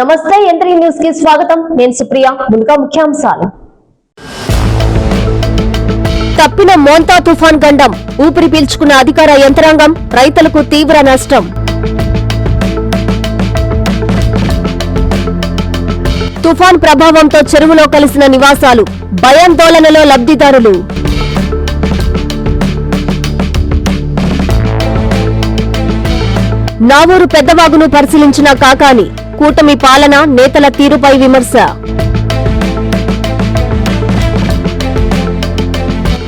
నమస్తే ఎంత్రీ న్యూస్కి స్వాగతం. నేను సుప్రియ ముందుగా ముఖ్యాంశాలు. తప్పిన మోంతా తుఫాన్ గండం. ఊపిరి పీల్చుకున్న అధికార యంత్రాంగం రైతులకు తీవ్ర నష్టం. తుఫాన్ ప్రభావంతో చెరువులో కలిసిన నివాసాలు భయాందోళనలో లబ్ధిదారులు. నావూరు పెద్దవాగును పరిశీలించిన కాకాని కూటమి పాలన నేతల తీరుపై విమర్శ.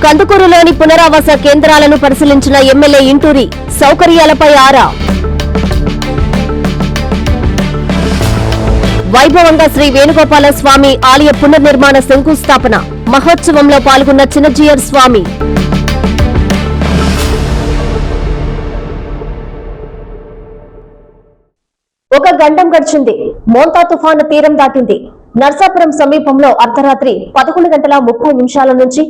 కందుకూరులోని పునరావాస కేంద్రాలను పరిశీలించిన ఎమ్మెల్యే ఇంటూరి సౌకర్యాలపై ఆరా. వైభవంగా శ్రీ వేణుగోపాల స్వామి ఆలయ పునర్నిర్మాణ శంకుస్థాపన. మహోత్సవంలో పాల్గొన్న చిన్నజీయర్ స్వామి. ఒక గండం గడిచింది. మోంతా తుఫాను తీరం దాటింది. నర్సాపురం సమీపంలో అర్ధరాత్రి పదకొండు గంటల ముప్పై నిమిషాల నుంచి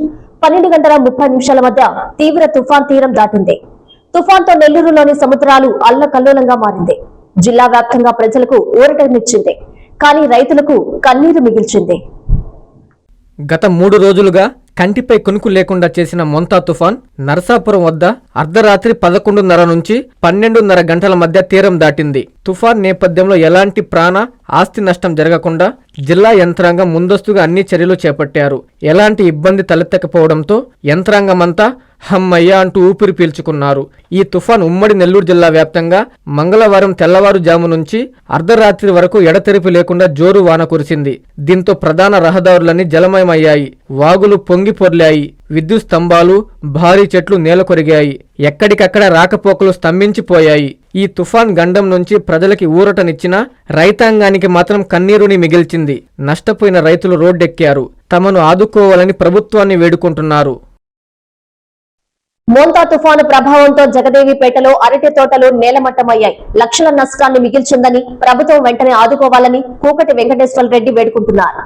పన్నెండు గంటల ముప్పై నిమిషాల మధ్య తీవ్ర తుఫాన్ తీరం దాటింది. తుఫాన్తో నెల్లూరులోని సముద్రాలు అల్లకల్లోలంగా మారింది. జిల్లా వ్యాప్తంగా ప్రజలకు ఊరటనిచ్చింది. కానీ రైతులకు కన్నీరు మిగిల్చింది. గత మూడు రోజులుగా కంటిపై కొనుకు లేకుండా చేసిన మొంతా తుఫాన్ నరసాపురం వద్ద అర్ధరాత్రి పదకొండున్నర నుంచి పన్నెండున్నర గంటల మధ్య తీరం దాటింది. తుఫాన్ నేపథ్యంలో ఎలాంటి ప్రాణ ఆస్తి నష్టం జరగకుండా జిల్లా యంత్రాంగం ముందస్తుగా అన్ని చర్యలు చేపట్టారు. ఎలాంటి ఇబ్బంది తలెత్తకపోవడంతో యంత్రాంగమంతా హమ్మయ్య అంటూ ఊపిరి పీల్చుకున్నారు. ఈ తుఫాన్ ఉమ్మడి నెల్లూరు జిల్లా వ్యాప్తంగా మంగళవారం తెల్లవారుజాము నుంచి అర్ధరాత్రి వరకు ఎడతెరిపి లేకుండా జోరు వాన కురిసింది. దీంతో ప్రధాన రహదారులన్నీ జలమయమయ్యాయి. వాగులు పొంగి పొర్లాయి. విద్యుత్ స్తంభాలు భారీ చెట్లు నేలకొరిగాయి. ఎక్కడికక్కడ రాకపోకలు స్తంభించిపోయాయి. ఈ తుఫాన్ గండం నుంచి ప్రజలకి ఊరటనిచ్చిన రైతాంగానికి మాత్రం కన్నీరుని మిగిల్చింది. నష్టపోయిన రైతులు రోడ్డెక్కారు. తమను ఆదుకోవాలని ప్రభుత్వాన్ని వేడుకుంటున్నారు. మోంతా తుఫాను ప్రభావంతో జగదేవిపేటలో అరటి తోటలు నేలమట్టమయ్యాయి. లక్షల నష్టాన్ని మిగిల్చిందని ప్రభుత్వం వెంటనే ఆదుకోవాలని కూకటి వెంకటేశ్వర రెడ్డి వేడుకుంటున్నారు.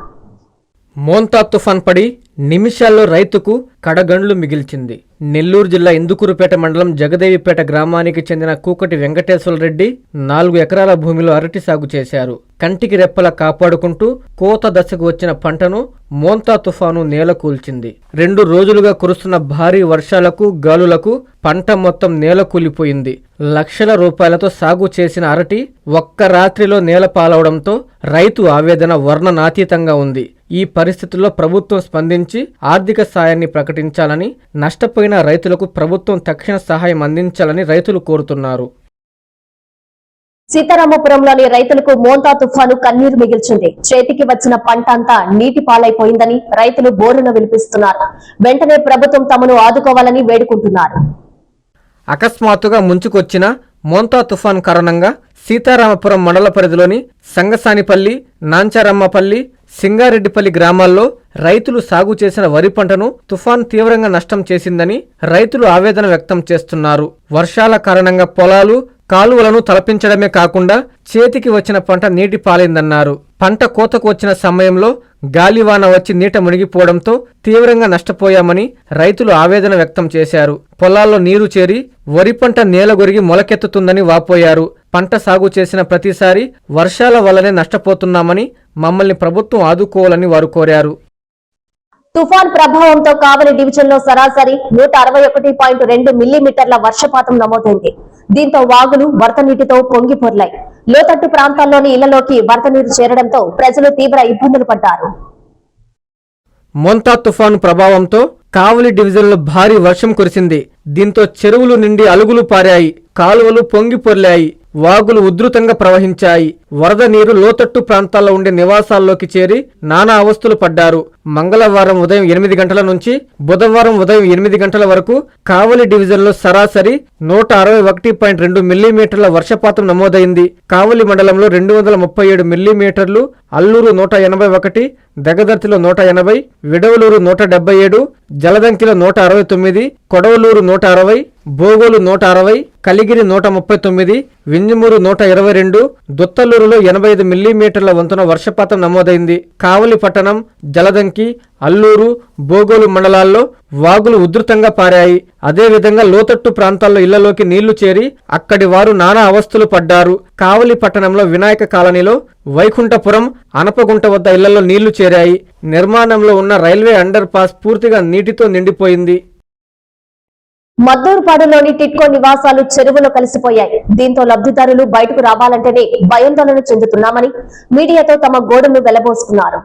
మోంతా తుఫాన్ పడి నిమిషాల్లో రైతుకు కడగండ్లు మిగిల్చింది. నెల్లూరు జిల్లా ఇందుకూరుపేట మండలం జగదేవిపేట గ్రామానికి చెందిన కూకటి వెంకటేశ్వర రెడ్డి నాలుగు ఎకరాల భూమిలో అరటి సాగు చేశారు. కంటికి రెప్పలా కాపాడుకుంటూ కోత దశకు వచ్చిన పంటను మోంతా తుఫాను నేల కూల్చింది. రెండు రోజులుగా కురుస్తున్న భారీ వర్షాలకు గాలులకు పంట మొత్తం నేల కూలిపోయింది. లక్షల రూపాయలతో సాగు చేసిన అరటి ఒక్క రాత్రిలో నేల పాలవడంతో రైతు ఆవేదన వర్ణనాతీతంగా ఉంది. ఈ పరిస్థితుల్లో ప్రభుత్వం స్పందించి ఆర్థిక సాయాన్ని ప్రకటించాలని నష్టపోయిన రైతులకు ప్రభుత్వం తక్షణ సహాయం అందించాలని రైతులు కోరుతున్నారు. సీతారామపురంలోని రైతులకు మోంతా తుఫాను కన్నీరు మిగిల్చింది. చేతికి వచ్చిన పంట అంతా నీటి పాలైపోయిందని రైతులు బోరున వినిపిస్తున్నారు. వెంటనే ప్రభుత్వం తమను ఆదుకోవాలని వేడుకుంటున్నారు. అకస్మాత్తుగా ముంచుకొచ్చిన మోంతా తుఫాన్ కారణంగా సీతారామపురం మండల పరిధిలోని సంగసానిపల్లి నాంచారమ్మపల్లి సింగారెడ్డిపల్లి గ్రామాల్లో రైతులు సాగు చేసిన వరి పంటను తుఫాన్ తీవ్రంగా నష్టం చేసిందని రైతులు ఆవేదన వ్యక్తం చేస్తున్నారు. వర్షాల కారణంగా పొలాలు కాలువలను తలపించడమే కాకుండా చేతికి వచ్చిన పంట నీటి పాలైందన్నారు. పంట కోతకు వచ్చిన సమయంలో గాలివాన వచ్చి నీట మునిగిపోవడంతో తీవ్రంగా నష్టపోయామని రైతులు ఆవేదన వ్యక్తం చేశారు. పొలాల్లో నీరు చేరి వరి పంట నేలగొరిగి మొలకెత్తుతుందని వాపోయారు. పంట సాగు చేసిన ప్రతిసారి వర్షాల వల్లనే నష్టపోతున్నామని మమ్మల్ని ప్రభుత్వం ఆదుకోవాలని వారు కోరారు. తుఫాన్ ప్రభావంతో కావలి డివిజన్లో సరాసరి నూట అరవై ఒకటి పాయింట్ రెండు మిల్లీమీటర్ల వర్షపాతం నమోదైంది. దీంతో వాగులు వరద నీటితో పొంగి పొర్లాయి. లోతట్టు ప్రాంతాల్లోని ఇళ్ళలోకి వరద నీరు చేరడంతో ప్రజలు తీవ్ర ఇబ్బందులు పడ్డారు. మొంతా తుఫాను ప్రభావంతో కావలి డివిజన్లో భారీ వర్షం కురిసింది. దీంతో చెరువులు నిండి అలుగులు పారాయి కాలువలు పొంగి పొర్లాయి. వాగులు ఉధృతంగా ప్రవహించాయి. వరద నీరు లోతట్టు ప్రాంతాల్లో ఉండే నివాసాల్లోకి చేరి నానా అవస్థలు పడ్డారు. మంగళవారం ఉదయం ఎనిమిది గంటల నుంచి బుధవారం ఉదయం ఎనిమిది గంటల వరకు కావలి డివిజన్లో సరాసరి నూట అరవై ఒకటి పాయింట్ రెండు మిల్లీమీటర్ల వర్షపాతం నమోదైంది. కావలి మండలంలో రెండు వందల ముప్పై ఏడు మిల్లీమీటర్లు అల్లూరు నూట ఎనభై ఒకటి దగదర్తిలో నూట ఎనభై విడవలూరు నూట డెబ్బై ఏడు జలదంకిలో నూట అరవై తొమ్మిది కొడవలూరు నూట అరవై బోగోలు నూట అరవై కలిగిరి నూట ముప్పై తొమ్మిది వింజమూరు నూట ఇరవై రెండు దుత్తలూరులో ఎనభై ఐదు మిల్లీమీటర్ల వంతున వర్షపాతం నమోదైంది. కావలి పట్టణం జలదంకి అల్లూరు బోగోలు మండలాల్లో వాగులు ఉధృతంగా పారాయి. అదేవిధంగా లోతట్టు ప్రాంతాల్లో ఇళ్ళలోకి నీళ్ళు చేరి అక్కడి వారు నానా అవస్థలు పడ్డారు. కావలి పట్టణంలో వినాయక కాలనీలో వైకుంఠపురం అనపగుంట వద్ద ఇళ్ళలో నీళ్ళు చేరాయి. నిర్మాణంలో ఉన్న రైల్వే అండర్ పాస్ పూర్తిగా నీటితో నిండిపోయింది. మద్దూరుపాడులోని టిట్కో నివాసాలు చెరువులో కలిసిపోయాయి. దీంతో లబ్ధిదారులు బయటకు రావాలంటేనే భయాందోళన చెందుతున్నామని మీడియాతో తమ గోడును వెలబోసుకున్నారు.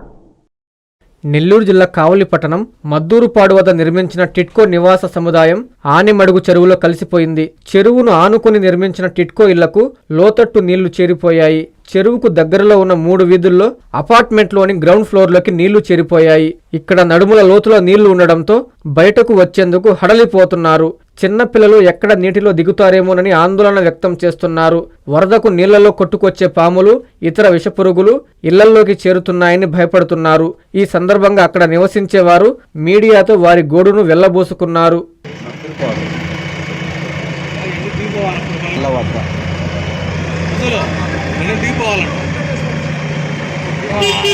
నెల్లూరు జిల్లా కావలి పట్టణం మద్దూరుపాడు వద్ద నిర్మించిన టిట్కో నివాస సముదాయం ఆనెమడుగు చెరువులో కలిసిపోయింది. చెరువును ఆనుకుని నిర్మించిన టిట్కో ఇళ్ళకు లోతట్టు నీళ్ళు చేరిపోయాయి. చెరువుకు దగ్గరలో ఉన్న మూడు వీధుల్లో అపార్ట్మెంట్లోని గ్రౌండ్ ఫ్లోర్లోకి నీళ్ళు చేరిపోయాయి. ఇక్కడ నడుముల లోతులో నీళ్ళు ఉండడంతో బయటకు వచ్చేందుకు హడలిపోతున్నారు. చిన్నపిల్లలు ఎక్కడ నీటిలో దిగుతారేమోనని ఆందోళన వ్యక్తం చేస్తున్నారు. వరదకు నీళ్ళలో కొట్టుకొచ్చే పాములు ఇతర విషపురుగులు ఇళ్ళల్లోకి చేరుతున్నాయని భయపడుతున్నారు. ఈ సందర్భంగా అక్కడ నివసించేవారు మీడియాతో వారి గోడును వెళ్ళబోసుకున్నారు.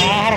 ఆహార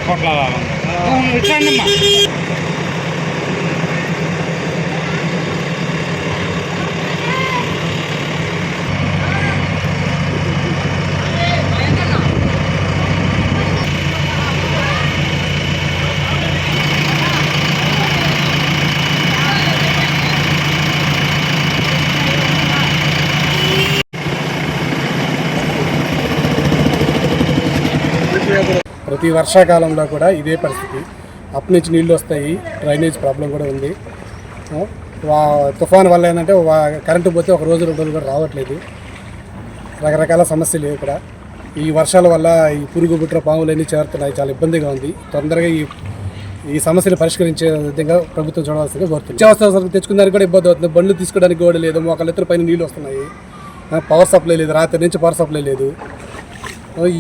ప్రతి వర్షాకాలంలో కూడా ఇదే పరిస్థితి. అప్ నుంచి నీళ్ళు వస్తాయి డ్రైనేజ్ ప్రాబ్లం కూడా ఉంది. వా తుఫాన్ వల్ల ఏంటంటే వా కరెంటు పోతే ఒక రోజు రెండు రోజులు కూడా రావట్లేదు. రకరకాల సమస్యలు ఇక్కడ ఈ వర్షాల వల్ల ఈ పురుగు బుట్ర పాములన్నీ చేరుతున్నాయి. చాలా ఇబ్బందిగా ఉంది. తొందరగా ఈ ఈ సమస్యలు పరిష్కరించే విధంగా ప్రభుత్వం చూడవలసిందిగా కోరుతుంది నిత్యావసర సరుకులు కూడా ఇబ్బంది అవుతుంది. బండ్లు తీసుకోవడానికి కూడా లేదు. ఒకళ్ళిద్దరు పైన నీళ్ళు వస్తున్నాయి. పవర్ సప్లై లేదు. రాత్రి నుంచి పవర్ సప్లై లేదు.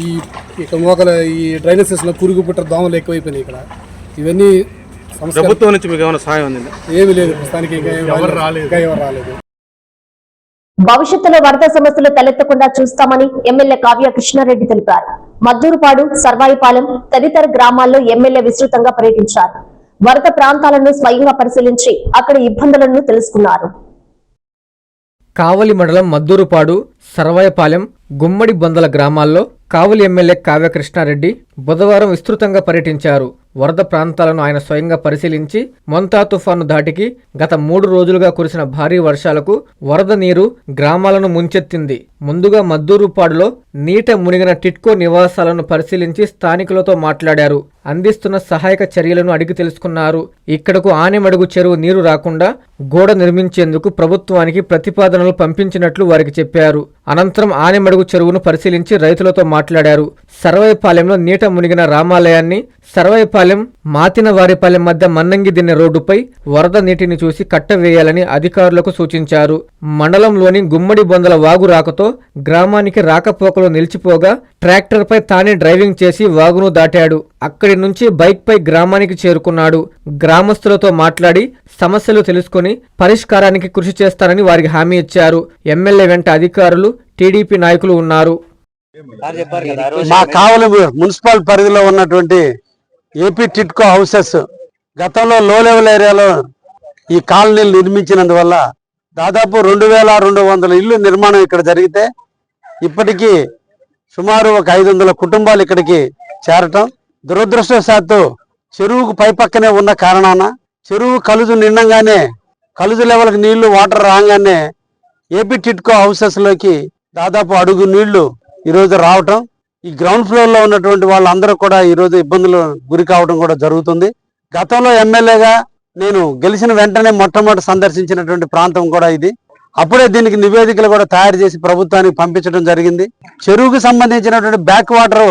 ఈ ఇక మోకల ఈ డ్రైనేజ్ సిస్టంలో పురుగు పుట్ట దోమలు ఎక్కువైపోయినాయి ఇక్కడ. ఇవన్నీ సమస్య ప్రభుత్వం నుంచి మీకు ఏమైనా సహాయం అందిందా? ఏమీ లేదు ప్రస్తుతానికి ఎవరు రాలేదు. భవిష్యత్తులో వరద సమస్యలు తలెత్తకుండా చూస్తామని ఎమ్మెల్యే కావ్య కృష్ణారెడ్డి తెలిపారు. మద్దూరుపాడు సర్వాయిపాలెం తదితర గ్రామాల్లో ఎమ్మెల్యే విస్తృతంగా పర్యటించారు. వరద ప్రాంతాలను స్వయంగా పరిశీలించి అక్కడి ఇబ్బందులను తెలుసుకున్నారు. కావలి మండలం మద్దూరుపాడు సర్వాయపాలెం గుమ్మడి బొందల గ్రామాల్లో కావలి ఎమ్మెల్యే కావ్యకృష్ణారెడ్డి బుధవారం విస్తృతంగా పర్యటించారు. వరద ప్రాంతాలను ఆయన స్వయంగా పరిశీలించి మొంతా తుఫాను ధాటికి గత మూడు రోజులుగా కురిసిన భారీ వర్షాలకు వరద నీరు గ్రామాలను ముంచెత్తింది. ముందుగా మద్దూరుపాడులో నీట మునిగిన టిట్కో నివాసాలను పరిశీలించి స్థానికులతో మాట్లాడారు. అందిస్తున్న సహాయక చర్యలను అడిగి తెలుసుకున్నారు. ఇక్కడకు ఆనెమడుగు చెరువు నీరు రాకుండా గోడ నిర్మించేందుకు ప్రభుత్వానికి ప్రతిపాదనలు పంపించినట్లు వారికి చెప్పారు. అనంతరం ఆనెమడుగు చెరువును పరిశీలించి రైతులతో మాట్లాడారు. సర్వైపాలెంలో నీట మునిగిన రామాలయాన్ని సర్వైపాలెం మాతినవారిపాలెం మధ్య మన్నంగి దిన్నె రోడ్డుపై వరద నీటిని చూసి కట్టవేయాలని అధికారులకు సూచించారు. మండలంలోని గుమ్మడి బొందల వాగు రాకతో గ్రామానికి రాకపోకలు నిలిచిపోగా ట్రాక్టర్పై తానే డ్రైవింగ్ చేసి వాగును దాటాడు. అక్కడి నుంచి బైక్పై గ్రామానికి చేరుకున్నాడు. గ్రామస్తులతో మాట్లాడి సమస్యలు తెలుసుకొని పరిష్కారానికి కృషి చేస్తారని వారికి హామీ ఇచ్చారు. ఎమ్మెల్యే వెంట అధికారులు టీడీపీ నాయకులు ఉన్నారు. మా కావలి మున్సిపల్ పరిధిలో ఉన్నటువంటి ఏపీ టిట్కో హౌసెస్ గతంలో లో లెవెల్ ఏరియాలో ఈ కాలనీలు నిర్మించినందువల్ల దాదాపు రెండు వేల రెండు వందల ఇల్లు నిర్మాణం ఇక్కడ జరిగితే ఇప్పటికీ సుమారు ఒక ఐదు వందల కుటుంబాలు ఇక్కడికి చేరటం. దురదృష్టవశాత్తు చెరువుకు పైపక్కనే ఉన్న కారణాన చెరువు కలుజు నిండంగానే కలుజు లెవెల్కి నీళ్ళు వాటర్ రాగానే ఏపీ టిట్కో హౌసెస్లోకి దాదాపు అడుగు నీళ్ళు ఈరోజు రావటం. ఈ గ్రౌండ్ ఫ్లోర్లో ఉన్నటువంటి వాళ్ళందరూ కూడా ఈ రోజు ఇబ్బందులు గురి కావడం కూడా జరుగుతుంది. గతంలో ఎమ్మెల్యేగా నేను గెలిచిన వెంటనే మొట్టమొదటి సందర్శించినటువంటి ప్రాంతం కూడా ఇది. అప్పుడే దీనికి నివేదికలు కూడా తయారు చేసి ప్రభుత్వానికి పంపించడం జరిగింది. చెరువుకు సంబంధించినటువంటి బ్యాక్ వాటర్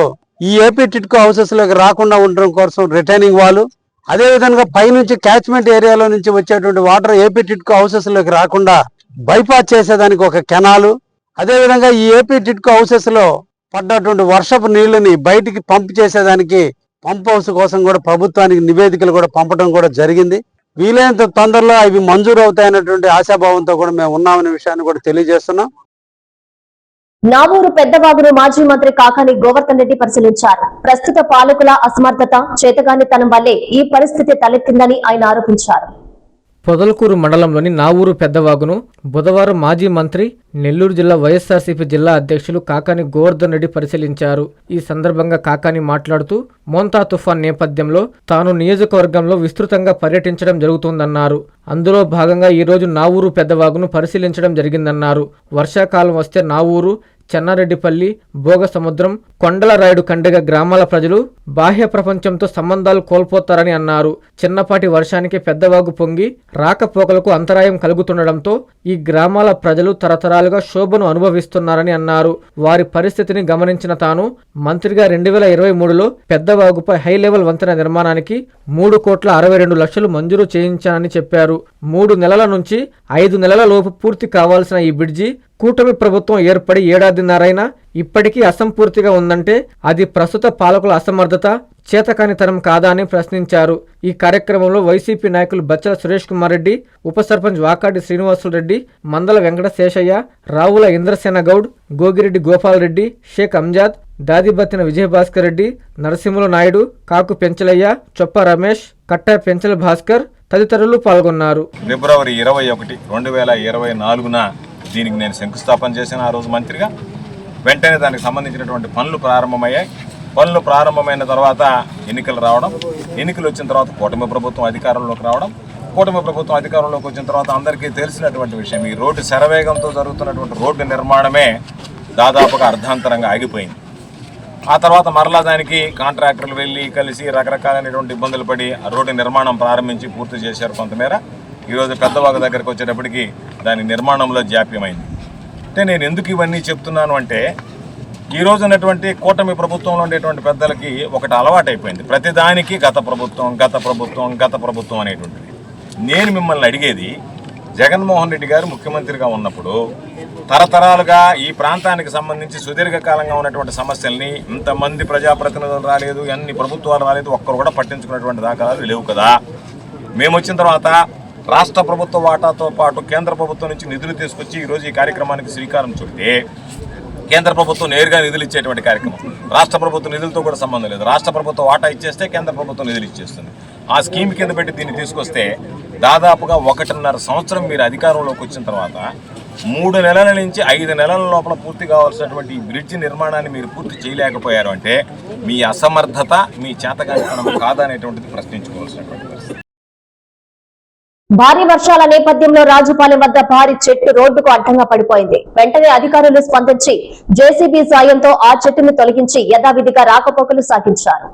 ఈ ఏపీ టిట్కో హౌసెస్లోకి రాకుండా ఉండడం కోసం రిటైనింగ్ వాల్ అదేవిధంగా పైనుంచి క్యాచ్మెంట్ ఏరియాలో నుంచి వచ్చేటువంటి వాటర్ ఏపీ టిట్కో హౌసెస్లోకి రాకుండా బైపాస్ చేసేదానికి ఒక కెనాలు అదేవిధంగా ఈ ఏపీ టిట్కో హౌసెస్లో పడ్డటువంటి వర్షపు నీళ్ళని బయటికి పంప్ చేసేదానికి పంప్ హౌస్ కోసం కూడా ప్రభుత్వానికి నివేదికలు కూడా పంపడం కూడా జరిగింది. వీలైనంత తొందరలో అవి మంజూరు అవుతాయన్నటువంటి ఆశాభావంతో కూడా మేము ఉన్నామనే విషయాన్ని కూడా తెలియజేస్తున్నాం. నావూరు పెద్దవాగును మాజీ మంత్రి కాకాని గోవర్ధన్ రెడ్డి పరిశీలించారు. ప్రస్తుత పాలకుల అసమర్థత చేతగానితనం వల్లే ఈ పరిస్థితి తలెత్తిందని ఆయన ఆరోపించారు. పొదలకూరు మండలంలోని నావూరు పెద్దవాగును బుధవారం మాజీ మంత్రి నెల్లూరు జిల్లా వైఎస్ఆర్సీపీ జిల్లా అధ్యక్షులు కాకాని గోవర్ధన్ రెడ్డి పరిశీలించారు. ఈ సందర్భంగా కాకాని మాట్లాడుతూ మోంతా తుఫాన్ నేపథ్యంలో తాను నియోజకవర్గంలో విస్తృతంగా పర్యటించడం జరుగుతుందన్నారు. అందులో భాగంగా ఈరోజు నావూరు పెద్దవాగును పరిశీలించడం జరిగిందన్నారు. వర్షాకాలం వస్తే నావూరు చెన్నారెడ్డిపల్లి భోగసముద్రం కొండలరాయుడు కండగ గ్రామాల ప్రజలు బాహ్య ప్రపంచంతో సంబంధాలు కోల్పోతారని అన్నారు. చిన్నపాటి వర్షానికి పెద్దవాగు పొంగి రాకపోకలకు అంతరాయం కలుగుతుండటంతో ఈ గ్రామాల ప్రజలు తరతరాలుగా శోభను అనుభవిస్తున్నారని అన్నారు. వారి పరిస్థితిని గమనించిన తాను మంత్రిగా రెండు వేల ఇరవై మూడులో పెద్దవాగుపై హై లెవెల్ వంతెన నిర్మాణానికి మూడు కోట్ల అరవై రెండు లక్షలు మంజూరు చేయించానని చెప్పారు. మూడు నెలల నుంచి ఐదు నెలల లోపు పూర్తి కావాల్సిన ఈ బ్రిడ్జి కూటమి ప్రభుత్వం ఏర్పడి ఏడాదిన్నరైనా ఇప్పటికీ అసంపూర్తిగా ఉందంటే అది ప్రస్తుత పాలకుల అసమర్థత చేతకానితనం కాదా అని ప్రశ్నించారు. ఈ కార్యక్రమంలో వైసీపీ నాయకులు బచ్చల సురేష్ కుమార్ రెడ్డి ఉప సర్పంచ్ వాకాటి శ్రీనివాసులు రెడ్డి మందల వెంకట శేషయ్య రావుల ఇంద్రసేన గౌడ్ గోగిరెడ్డి గోపాల్ రెడ్డి షేక్ అంజాద్ దాదిబత్తిన విజయభాస్కర్ రెడ్డి నరసింహుల నాయుడు కాకు పెంచలయ్య చొప్ప రమేష్ కట్ట పెంచల భాస్కర్ తదితరులు పాల్గొన్నారు. ఫిబ్రవరి ఇరవై ఒకటి రెండు వేల ఇరవై నాలుగున దీనికి నేను శంకుస్థాపన చేసిన ఆ రోజు మంత్రిగా వెంటనే దానికి సంబంధించినటువంటి పనులు ప్రారంభమయ్యాయి. పనులు ప్రారంభమైన తర్వాత ఎన్నికలు రావడం ఎన్నికలు వచ్చిన తర్వాత కూటమి ప్రభుత్వం అధికారంలోకి రావడం కూటమి ప్రభుత్వం అధికారంలోకి వచ్చిన తర్వాత అందరికీ తెలిసినటువంటి విషయం ఈ రోడ్డు శరవేగంతో జరుగుతున్నటువంటి రోడ్డు నిర్మాణమే దాదాపుగా అర్ధాంతరంగా ఆగిపోయింది. ఆ తర్వాత మరలా దానికి కాంట్రాక్టర్లు వెళ్ళి కలిసి రకరకాలైనటువంటి ఇబ్బందులు పడి ఆ రోడ్డు నిర్మాణం ప్రారంభించి పూర్తి చేశారు కొంతమేర. ఈరోజు పెద్దవాగ దగ్గరకు వచ్చేటప్పటికి దాని నిర్మాణంలో జాప్యమైంది. అంటే నేను ఎందుకు ఇవన్నీ చెప్తున్నాను అంటే ఈ ఉన్నటువంటి కూటమి ప్రభుత్వంలో ఉండేటువంటి పెద్దలకి ఒకటి అలవాటైపోయింది. ప్రతిదానికి గత ప్రభుత్వం గత ప్రభుత్వం గత ప్రభుత్వం అనేటువంటిది. నేను మిమ్మల్ని అడిగేది జగన్మోహన్ రెడ్డి గారు ముఖ్యమంత్రిగా ఉన్నప్పుడు తరతరాలుగా ఈ ప్రాంతానికి సంబంధించి సుదీర్ఘకాలంగా ఉన్నటువంటి సమస్యల్ని ఇంతమంది ప్రజాప్రతినిధులు రాలేదు అన్ని ప్రభుత్వాలు రాలేదు ఒక్కరు కూడా పట్టించుకున్నటువంటి దాఖలాలు లేవు కదా. మేము వచ్చిన తర్వాత రాష్ట్ర ప్రభుత్వ వాటాతో పాటు కేంద్ర ప్రభుత్వం నుంచి నిధులు తీసుకొచ్చి ఈరోజు ఈ కార్యక్రమానికి శ్రీకారం చుడితే కేంద్ర ప్రభుత్వం నేరుగా నిధులు ఇచ్చేటువంటి కార్యక్రమం. రాష్ట్ర ప్రభుత్వ నిధులతో కూడా సంబంధం లేదు. రాష్ట్ర ప్రభుత్వం వాటా ఇచ్చేస్తే కేంద్ర ప్రభుత్వం నిధులు ఇచ్చేస్తుంది. ఆ స్కీమ్ కింద పెట్టి దీన్ని తీసుకొస్తే దాదాపుగా ఒకటిన్నర సంవత్సరం మీరు అధికారంలోకి వచ్చిన తర్వాత మూడు నెలల నుంచి ఐదు నెలల లోపల పూర్తి కావాల్సినటువంటి ఈ బ్రిడ్జ్ నిర్మాణాన్ని మీరు పూర్తి చేయలేకపోయారు అంటే మీ అసమర్థత మీ చేతకానితనం కాదనేటువంటిది ప్రశ్నించుకోవాల్సినటువంటి పరిస్థితి. భారీ వర్షాల నేపథ్యంలో రాజుపాలెం వద్ద భారీ చెట్టు రోడ్డుకు అడ్డంగా పడిపోయింది. వెంటనే అధికారులు స్పందించి జేసీబీ సాయంతో ఆ చెట్టును తొలగించి యథావిధిగా రాకపోకలు సాగించారు.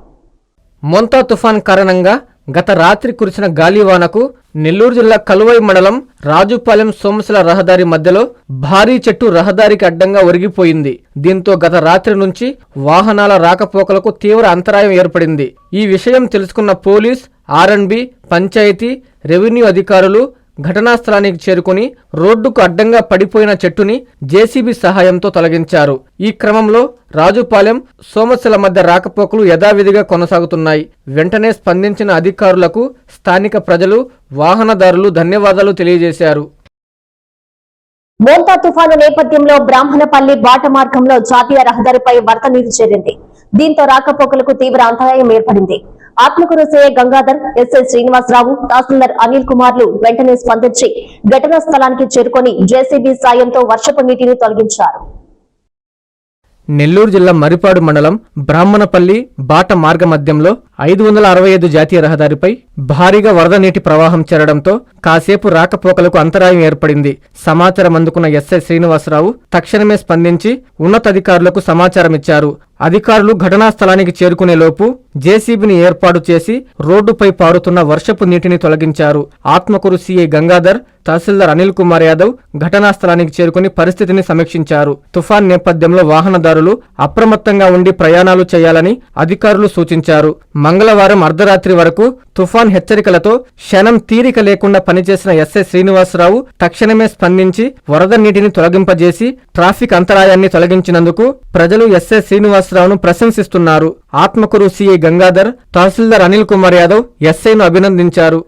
మొంతా తుఫాన్ కారణంగా గత రాత్రి కురిసిన గాలివానకు నెల్లూరు జిల్లా కలువై మండలం రాజుపాలెం సోమశిల రహదారి మధ్యలో భారీ చెట్టు రహదారికి అడ్డంగా ఒరిగిపోయింది. దీంతో గత రాత్రి నుంచి వాహనాల రాకపోకలకు తీవ్ర అంతరాయం ఏర్పడింది. ఈ విషయం తెలుసుకున్న పోలీస్ ఆర్ఎన్బి పంచాయతీ రెవెన్యూ అధికారులు ఘటనా స్థలానికి చేరుకుని రోడ్డుకు అడ్డంగా పడిపోయిన చెట్టుని జేసీబీ సహాయంతో తొలగించారు. ఈ క్రమంలో రాజుపాలెం సోమశిల మధ్య రాకపోకలు యథావిధిగా కొనసాగుతున్నాయి. వెంటనే స్పందించిన అధికారులకు స్థానిక ప్రజలు వాహనదారులు ధన్యవాదాలు తెలియజేశారు. మోంతా తుఫాను నేపథ్యంలో బ్రాహ్మణపల్లి బాట మార్గంలో జాతీయ రహదారిపై వరద నీరు చేరింది. దీంతో రాకపోకలకు తీవ్ర అంతరాయం ఏర్పడింది. ఆత్మకూరు గంగాధర్ ఎస్ఐ శ్రీనివాసరావు తహసీల్దార్ అనిల్ కుమార్లు వెంటనే స్పందించి ఘటనా స్థలానికి చేరుకొని జేసీబీ సాయంతో వర్షపు నీటిని తొలగించారు. నెల్లూరు జిల్లా మరిపాడు మండలం బ్రాహ్మణపల్లి బాట మార్గ మధ్యంలో ఐదు వందల అరవై ఐదు జాతీయ రహదారిపై భారీగా వరద నీటి ప్రవాహం చేరడంతో కాసేపు రాకపోకలకు అంతరాయం ఏర్పడింది. సమాచారం అందుకున్న ఎస్ఐ శ్రీనివాసరావు తక్షణమే స్పందించి ఉన్నతాధికారులకు సమాచారం ఇచ్చారు అధికారులు ఘటనా స్థలానికి చేరుకునే లోపు జేసీబీని ఏర్పాటు చేసి రోడ్డుపై పారుతున్న వర్షపు నీటిని తొలగించారు. ఆత్మకూరు సీఐ గంగాధర్ తహసీల్దార్ అనిల్ కుమార్ యాదవ్ ఘటనా స్థలానికి చేరుకుని పరిస్థితిని సమీక్షించారు. తుఫాన్ నేపథ్యంలో వాహనదారులు అప్రమత్తంగా ఉండి ప్రయాణాలు చేయాలని అధికారులు సూచించారు. మంగళవారం అర్ధరాత్రి వరకు తుఫాన్ హెచ్చరికలతో క్షణం తీరిక లేకుండా పనిచేసిన ఎస్ఐ శ్రీనివాసరావు తక్షణమే స్పందించి వరద నీటిని తొలగింపజేసి ట్రాఫిక్ అంతరాయాన్ని తొలగించినందుకు ప్రజలు ఎస్ఐ శ్రీనివాసరావును ప్రశంసిస్తున్నారు. ఆత్మకూరు సీఐ గంగాధర్ తహసీల్దార్ అనిల్ కుమార్ యాదవ్ ఎస్ఐను అభినందించారు.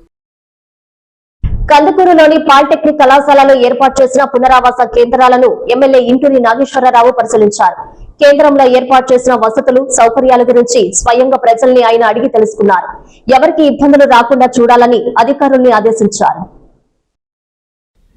కందుకూరులోని పాలిటెక్నిక్ కళాశాలలో ఏర్పాటు చేసిన పునరావాస కేంద్రాలను ఎమ్మెల్యే ఇంటూరి నాగేశ్వరరావు పరిశీలించారు. కేంద్రంలో ఏర్పాటు చేసిన వసతులు సౌకర్యాల గురించి స్వయంగా ప్రజల్ని ఆయన అడిగి తెలుసుకున్నారు. ఎవరికి ఇబ్బందులు రాకుండా చూడాలని అధికారుల్ని ఆదేశించారు.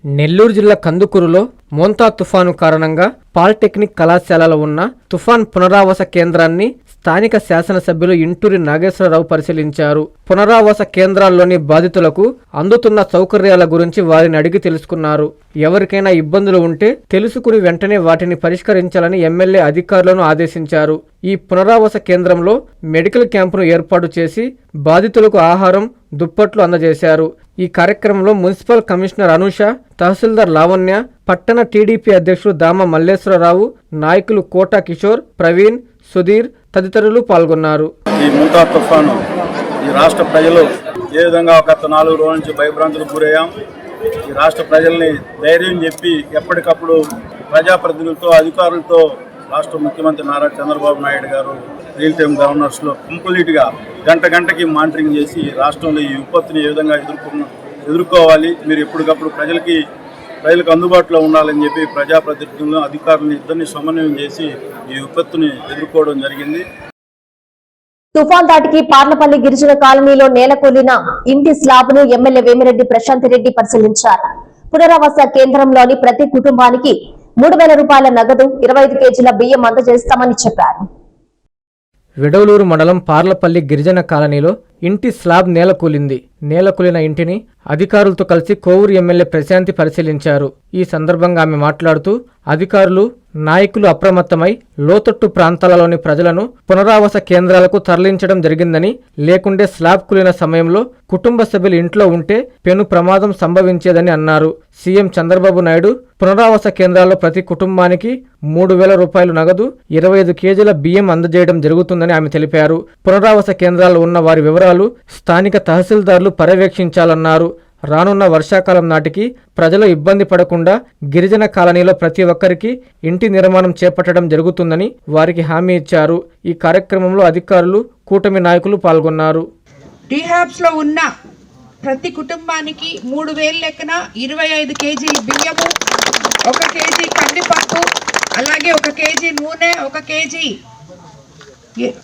నెల్లూరు జిల్లా కందుకూరులో మోంతా తుఫాను కారణంగా పాలిటెక్నిక్ కళాశాలలో ఉన్న తుఫాన్ పునరావాస కేంద్రాన్ని స్థానిక శాసనసభ్యులు ఇంటూరి నాగేశ్వరరావు పరిశీలించారు. పునరావాస కేంద్రాల్లోని బాధితులకు అందుతున్న సౌకర్యాల గురించి వారిని అడిగి తెలుసుకున్నారు. ఎవరికైనా ఇబ్బందులు ఉంటే తెలుసుకుని వెంటనే వాటిని పరిష్కరించాలని ఎమ్మెల్యే అధికారులను ఆదేశించారు. ఈ పునరావాస కేంద్రంలో మెడికల్ క్యాంపును ఏర్పాటు చేసి బాధితులకు ఆహారం దుప్పట్లు అందజేశారు. ఈ కార్యక్రమంలో మున్సిపల్ కమిషనర్ అనూష తహసీల్దార్ లావణ్య పట్టణ టీడీపీ అధ్యక్షుడు దామ మల్లేశ్వరరావు నాయకులు కోట కిషోర్ ప్రవీణ్ సుధీర్ తదితరులు పాల్గొన్నారు. ఈ ముంతా తుఫాను ఈ రాష్ట్ర ప్రజలు ఏ విధంగా ఒక నాలుగు రోజుల నుంచి భయభ్రాంతులకు గురయ్యాం. ఈ రాష్ట్ర ప్రజల్ని ధైర్యం చెప్పి ఎప్పటికప్పుడు ప్రజాప్రతినిధులతో అధికారులతో రాష్ట్ర ముఖ్యమంత్రి నారా చంద్రబాబు నాయుడు గారు రియల్ టైమ్ గవర్నర్స్లో కంప్లీట్గా గంట గంటకి మానిటరింగ్ చేసి రాష్ట్రంలో ఈ విపత్తుని ఏ విధంగా ఎదుర్కొన్న ఎదుర్కోవాలి మీరు ఎప్పటికప్పుడు ప్రజలకి ప్రజలకు అందుబాటులో ఉండాలని చెప్పి ప్రజాప్రతినిధులను అధికారులను ఇద్దరిని సమన్వయం చేసి ఈ విపత్తుని ఎదుర్కోవడం జరిగింది. తుఫాన్ దాటికి పార్లపల్లి గిరిజన కాలనీలో నేలకూలిన ఇంటి స్లాబ్ను ఎమ్మెల్యే వేమిరెడ్డి ప్రశాంత్ రెడ్డి పరిశీలించారు. పునరావాస కేంద్రంలోని ప్రతి కుటుంబానికి మూడు వేల రూపాయల నగదు ఇరవై ఐదు కేజీల బియ్యం అందజేస్తామని చెప్పారు. విడవలూరు మండలం పార్లపల్లి గిరిజన కాలనీలో ఇంటి స్లాబ్ నేలకూలింది నేలకూలిన ఇంటిని అధికారులతో కలిసి కోవూరు ఎమ్మెల్యే ప్రశాంతి పరిశీలించారు. ఈ సందర్భంగా ఆమె మాట్లాడుతూ అధికారులు నాయకులు అప్రమత్తమై లోతట్టు ప్రాంతాలలోని ప్రజలను పునరావాస కేంద్రాలకు తరలించడం జరిగిందని లేకుంటే స్లాబ్ కులిన సమయంలో కుటుంబ సభ్యులు ఇంట్లో ఉంటే పెను ప్రమాదం సంభవించేదని అన్నారు. సీఎం చంద్రబాబు నాయుడు పునరావాస కేంద్రాల్లో ప్రతి కుటుంబానికి మూడు వేల రూపాయలు నగదు ఇరవై ఐదు కేజీల బియ్యం అందజేయడం జరుగుతుందని ఆమె తెలిపారు. పునరావాస కేంద్రాల్లో ఉన్న వారి వివరాలు స్థానిక తహసీల్దార్లు పర్యవేక్షించాలన్నారు. రానున్న వర్షాకాలం నాటికి ప్రజలు ఇబ్బంది పడకుండా గిరిజన కాలనీలో ప్రతి ఒక్కరికి ఇంటి నిర్మాణం చేపట్టడం జరుగుతుందని వారికి హామీ ఇచ్చారు. ఈ కార్యక్రమంలో అధికారులు కూటమి నాయకులు పాల్గొన్నారు. లో ఉన్న ప్రతి కుటుంబానికి మూడు వేలు లెక్కన ఇరవై ఐదు కేజీలు బియ్యము ఒక కేజీ కందిపప్పు అలాగే ఒక కేజీ నూనె ఒక కేజీ ఎ-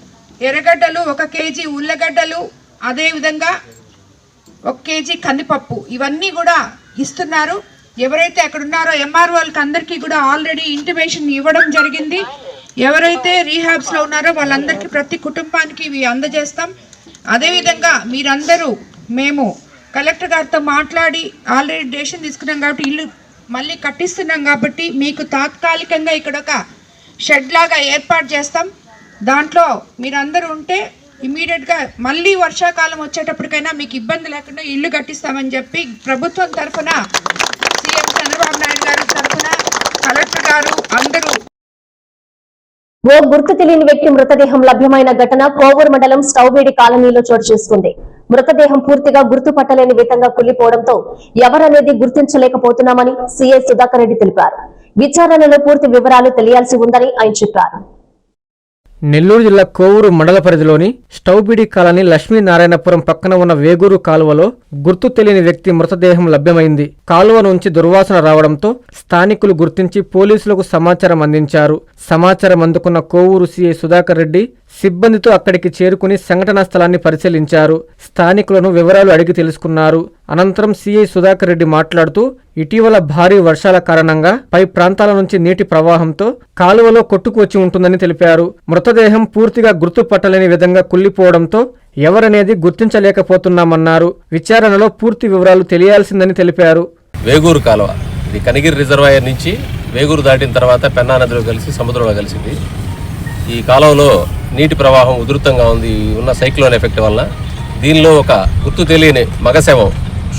ఎర్రగడ్డలు ఒక కేజీ ఉల్లగడ్డలు అదేవిధంగా ఒక కేజీ కందిపప్పు. ఇవన్నీ కూడా ఇస్తున్నారు. ఎవరైతే అక్కడ ఉన్నారో ఎంఆర్ వాళ్ళకి అందరికీ కూడా ఆల్రెడీ ఇంటిమేషన్ ఇవ్వడం జరిగింది. ఎవరైతే రీహాబ్స్లో ఉన్నారో వాళ్ళందరికీ ప్రతి కుటుంబానికి ఇవి అందజేస్తాం. అదేవిధంగా మీరందరూ మేము కలెక్టర్ గారితో మాట్లాడి ఆల్రెడీ డెసిషన్ తీసుకున్నాం కాబట్టి ఇల్లు మళ్ళీ కట్టిస్తున్నాం కాబట్టి మీకు తాత్కాలికంగా ఇక్కడ ఒక షెడ్ లాగా ఏర్పాటు చేస్తాం. దాంట్లో మీరందరూ ఉంటే ఇమీడియట్గా మళ్ళీ వర్షాకాలం వచ్చేటప్పటికైనా మీకు ఇబ్బంది లేకుండా ఇల్లు కట్టిస్తామని చెప్పి ప్రభుత్వం తరఫున సీఎం చంద్రబాబు నాయుడు గారి తరఫున కలెక్టర్ గారు అందరూ ఓ గుర్తు తెలియని వ్యక్తి మృతదేహం లభ్యమైన ఘటన కోవూరు మండలం స్టౌవేడి కాలనీలో చోటు చేసుకుంది. మృతదేహం పూర్తిగా గుర్తుపట్టలేని విధంగా కుళ్ళిపోవడంతో ఎవరనేది గుర్తించలేకపోతున్నామని సీఐ సుధాకర్ రెడ్డి తెలిపారు. విచారణలో పూర్తి వివరాలు తెలియాల్సి ఉందని ఆయన చెప్పారు. నెల్లూరు జిల్లా కోవూరు మండల పరిధిలోని స్టౌబిడి కాలనీ లక్ష్మీనారాయణపురం పక్కన ఉన్న వేగూరు కాలువలో గుర్తు తెలియని వ్యక్తి మృతదేహం లభ్యమైంది. కాలువ నుంచి దుర్వాసన రావడంతో స్థానికులు గుర్తించి పోలీసులకు సమాచారం అందించారు. సమాచారం అందుకున్న కోవూరు సీఐ సుధాకర్ రెడ్డి సిబ్బందితో అక్కడికి చేరుకుని సంఘటనా స్థలాన్ని పరిశీలించారు. స్థానికులను వివరాలు అడిగి తెలుసుకున్నారు. అనంతరం సీఐ సుధాకర్ రెడ్డి మాట్లాడుతూ ఇటీవల భారీ వర్షాల కారణంగా పై ప్రాంతాల నుంచి నీటి ప్రవాహంతో కాలువలో కొట్టుకు వచ్చి ఉంటుందని తెలిపారు. మృతదేహం పూర్తిగా గుర్తుపట్టలేని విధంగా కుల్లిపోవడంతో ఎవరనేది గుర్తించలేకపోతున్నామన్నారు. విచారణలో పూర్తి వివరాలు తెలియాల్సిందని తెలిపారు. వేగూరు కాలువ. ఇది కనిగిరి రిజర్వాయర్ నుంచి వేగూరు దాటిన తర్వాత పెన్నా నదిలో కలిసి సముద్రంలో కలిసింది. ఈ కాలంలో నీటి ప్రవాహం ఉధృతంగా ఉంది ఉన్న సైక్లోన్ ఎఫెక్ట్ వల్ల దీనిలో ఒక గుర్తు తెలియని మగశవం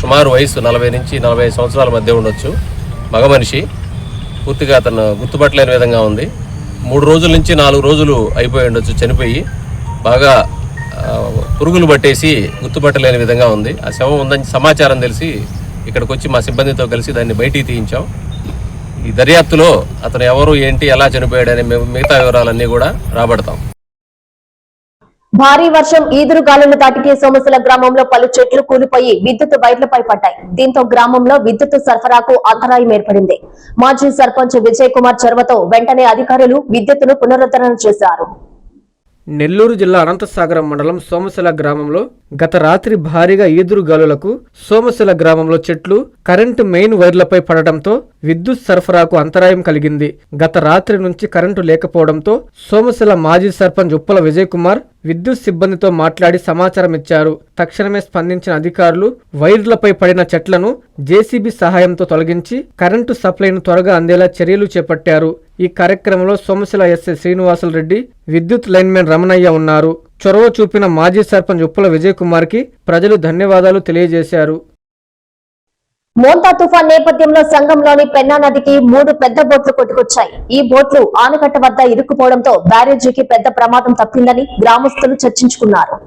సుమారు వయసు నలభై నుంచి నలభై సంవత్సరాల మధ్య ఉండొచ్చు. మగ మనిషి పూర్తిగా అతను గుర్తుపట్టలేని విధంగా ఉంది. మూడు రోజుల నుంచి నాలుగు రోజులు అయిపోయి ఉండొచ్చు చనిపోయి బాగా పురుగులు పట్టేసి గుర్తుపట్టలేని విధంగా ఉంది. ఆ శవం ఉందని సమాచారం తెలిసి ఇక్కడికి వచ్చి మా సిబ్బందితో కలిసి దాన్ని బయటికి తీయించాం. ఈ దర్యాప్తులో అతను ఎవరు ఏంటి ఎలా చనిపోయాడనే మి- మిగతా వివరాలన్నీ కూడా రాబడతాం. భారీ వర్షం ఈదురు గాలులు దాటికి సోమశిల గ్రామంలో పలు చెట్లు కూలిపోయి విద్యుత్ వైర్లపై పడ్డాయి. దీంతో గ్రామంలో విద్యుత్ సరఫరాకు అంతరాయం ఏర్పడింది. మాజీ సర్పంచ్ విజయ్ కుమార్ చొరవతో వెంటనే అధికారులు విద్యుత్తును పునరుద్ధరణ చేశారు. నెల్లూరు జిల్లా అనంతసాగరం మండలం సోమశిల గ్రామంలో గత రాత్రి భారీగా ఈదురు గాలులకు సోమశిల గ్రామంలో చెట్లు కరెంటు మెయిన్ వైర్లపై పడడంతో విద్యుత్ సరఫరాకు అంతరాయం కలిగింది. గత రాత్రి నుంచి కరెంటు లేకపోవడంతో సోమశిల మాజీ సర్పంచ్ ఉప్పల విజయ్ కుమార్ విద్యుత్ సిబ్బందితో మాట్లాడి సమాచారం ఇచ్చారు తక్షణమే స్పందించిన అధికారులు వైర్లపై పడిన చెట్లను జేసీబీ సహాయంతో తొలగించి కరెంటు సప్లైను త్వరగా అందేలా చర్యలు చేపట్టారు. ఈ కార్యక్రమంలో సోమశిల ఎస్ఐ శ్రీనివాసులు రెడ్డి విద్యుత్ లైన్మెన్ రమణయ్య ఉన్నారు. చొరవ చూపిన మాజీ సర్పంచ్ ఉప్పల విజయ్ కుమార్కి ప్రజలు ధన్యవాదాలు తెలియజేశారు. మోంతా తుఫాన్ నేపథ్యంలో సంఘంలోని పెన్నా నదికి మూడు పెద్ద బోట్లు కొట్టుకొచ్చాయి. ఈ బోట్లు ఆనకట్ట వద్ద ఇరుక్కుపోవడంతో బ్యారేజీకి పెద్ద ప్రమాదం తప్పిందని గ్రామస్తులు చర్చించుకున్నారు.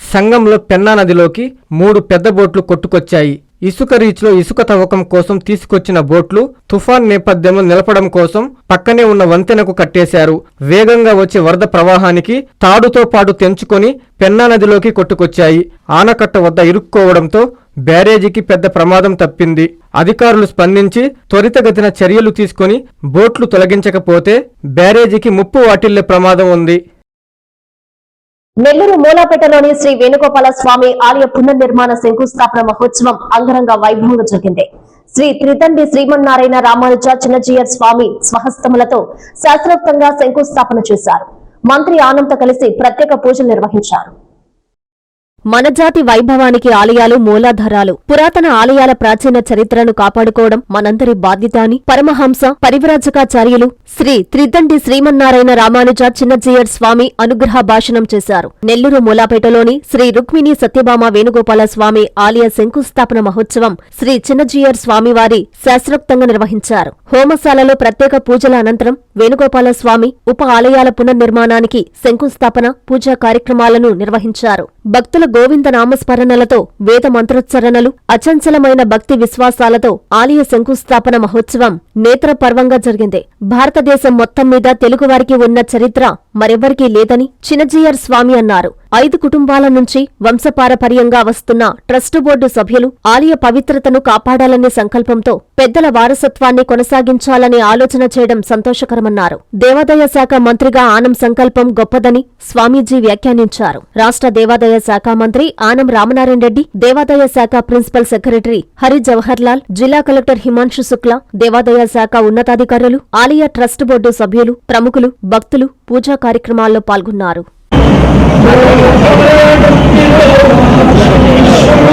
సంఘంలో పెన్నా నదిలోకి మూడు పెద్ద బోట్లు కొట్టుకొచ్చాయి. ఇసుక రీచ్లో ఇసుక తవ్వకం కోసం తీసుకొచ్చిన బోట్లు తుఫాన్ నేపథ్యంలో నిలపడం కోసం పక్కనే ఉన్న వంతెనకు కట్టేశారు. వేగంగా వచ్చే వరద ప్రవాహానికి తాడుతో పాటు తెంచుకొని పెన్నా నదిలోకి కొట్టుకొచ్చాయి. ఆనకట్ట వద్ద ఇరుక్కోవడంతో బ్యారేజీకి పెద్ద ప్రమాదం తప్పింది. అధికారులు స్పందించి త్వరితగతిన చర్యలు తీసుకొని బోట్లు తొలగించకపోతే బ్యారేజీకి ముప్పు వాటిల్లే ప్రమాదం ఉంది. నెల్లూరు మూలాపేటలోని శ్రీ వేణుగోపాల స్వామి ఆలయ పునర్నిర్మాణ శంకుస్థాపన మహోత్సవం అంగరంగ వైభవంగా జరిగింది. శ్రీ త్రితండి శ్రీమన్నారాయణ రామానుజ చిన్నజీయర్ స్వామి స్వహస్తములతో శాస్త్రోక్తంగా శంకుస్థాపన చేశారు. మంత్రి ఆనంద్ కలిసి ప్రత్యేక పూజలు నిర్వహించారు. మన జాతి వైభవానికి ఆలయాలు మూలాధారాలు. పురాతన ఆలయాల ప్రాచీన చరిత్రను కాపాడుకోవడం మనందరి బాధ్యత అని పరమహంస పరివ్రాజకాచార్యులు శ్రీ త్రిదండి శ్రీమన్నారాయణ రామానుజ చిన్నజీయర్ స్వామి అనుగ్రహ భాషణం చేశారు. నెల్లూరు మూలాపేటలోని శ్రీ రుక్మిణి సత్యభామ వేణుగోపాల స్వామి ఆలయ శంకుస్థాపన మహోత్సవం శ్రీ చిన్నజీయర్ స్వామివారి శాస్త్రోక్తంగా నిర్వహించారు. హోమశాలలో ప్రత్యేక పూజల అనంతరం వేణుగోపాల స్వామి ఉప ఆలయాల పునర్నిర్మాణానికి శంకుస్థాపన పూజా కార్యక్రమాలను నిర్వహించారు. భక్తుల గోవింద నామస్మరణలతో వేద మంత్రోచ్చరణలు అచంచలమైన భక్తి విశ్వాసాలతో ఆలయ శంకుస్థాపన మహోత్సవం నేత్రపర్వంగా జరిగింది. భారతదేశం మొత్తం మీద తెలుగువారికి ఉన్న చరిత్ర మరెవ్వరికీ లేదని చినజీయర్ స్వామి అన్నారు. ఐదు కుటుంబాల నుంచి వంశపారపర్యంగా వస్తున్న ట్రస్టు బోర్డు సభ్యులు ఆలయ పవిత్రతను కాపాడాలనే సంకల్పంతో పెద్దల వారసత్వాన్ని కొనసాగించాలనే ఆలోచన చేయడం సంతోషకరమన్నారు. దేవాదాయ శాఖ మంత్రిగా ఆనం సంకల్పం గొప్పదని స్వామీజీ వ్యాఖ్యానించారు. రాష్ట్ర దేవాదాయ శాఖ మంత్రి ఆనం రామనారాయణ రెడ్డి దేవాదాయ శాఖ ప్రిన్సిపల్ సెక్రటరీ హరి జవహర్ లాల్ జిల్లా కలెక్టర్ హిమాంశు శుక్లా దేవాదాయ శాఖ ఉన్నతాధికారులు ఆలయ ట్రస్ట్ బోర్డు సభ్యులు ప్రముఖులు భక్తులు పూజా కార్యక్రమాల్లో పాల్గొన్నారు.「どうしても」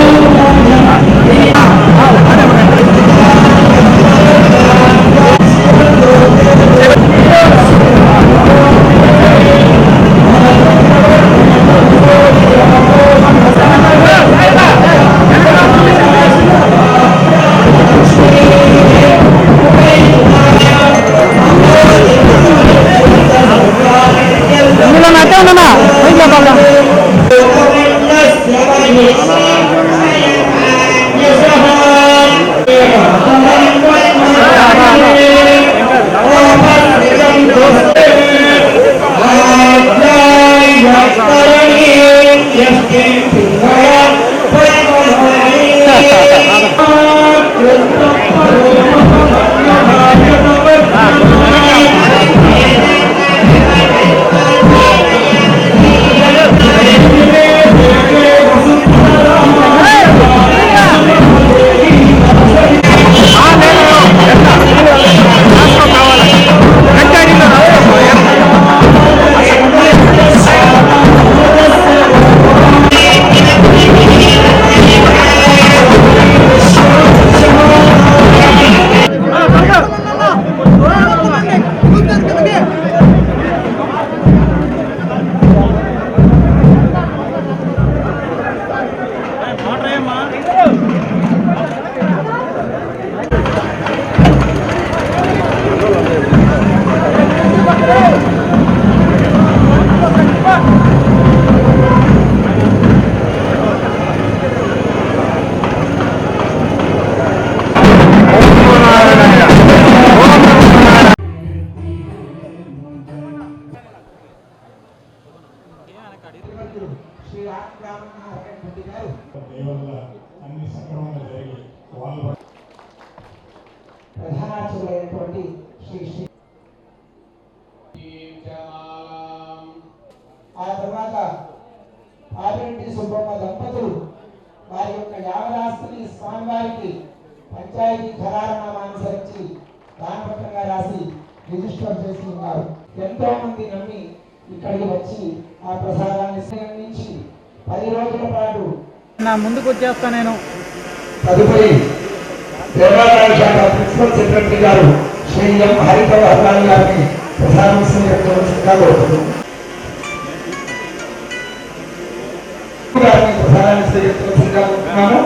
దయవల్ల అన్ని సక్రమంగా జరిగి వాళ్ళు నా చేస్తా నేను. తదుపరి దేవాదాయ శాఖ ప్రిన్సిపల్ సెక్రటరీ గారు శ్రీ ఎం హరిప్రభాకర్ గారిని ప్రధాన స్వీకరించవలసిందిగా కోరుతున్నాను గారిని ప్రధానాన్ని స్వీకరించవలసిందిగా కోరుతున్నాను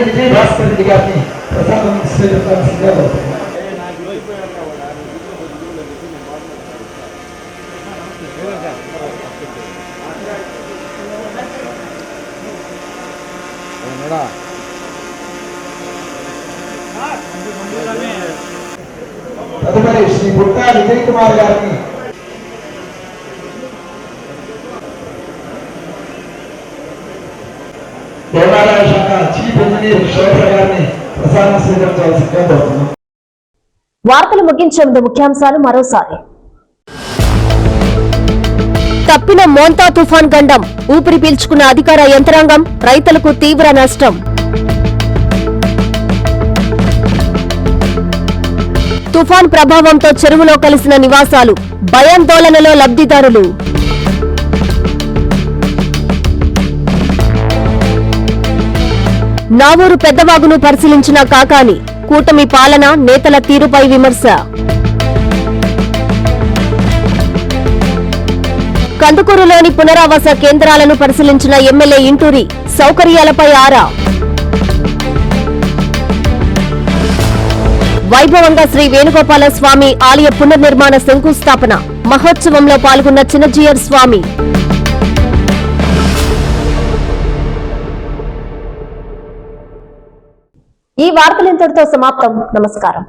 విజయ భాస్కర్ రెడ్డి గారిని ప్రధానమంత్రి కోరుతున్నాను తదుపరి శ్రీ బుట్టా విజయ్ కుమార్ గారిని దేవాలయ శాఖ చీఫ్ ఇంజనీర్ శోభ గారిని ప్రసాదం స్వీకరించవలసిందిగా కోరుతున్నాం. వార్తలు ముగించే ముందు ముఖ్యాంశాలు మరోసారి. తప్పిన మోంతా తుఫాన్ గండం. ఊపిరి పీల్చుకున్న అధికార యంత్రాంగం రైతులకు తీవ్ర నష్టం. తుఫాన్ ప్రభావంతో చెరువులో కలిసిన నివాసాలు భయాందోళనలో లబ్ధిదారులు. నావూరు పెద్దవాగును పరిశీలించిన కాకాని కూటమి పాలన నేతల తీరుపై విమర్శ. కందుకూరులోని పునరావాస కేంద్రాలను పరిశీలించిన ఎమ్మెల్యే ఇంటూరి సౌకర్యాలపై ఆరా. వైభవంగా శ్రీ వేణుగోపాల స్వామి ఆలయ పునర్నిర్మాణ శంకుస్థాపన మహోత్సవంలో పాల్గొన్న చిన్నజీయర్ స్వామి. ఈ వార్తలు ఇంతటితో సమాప్తం. నమస్కారం.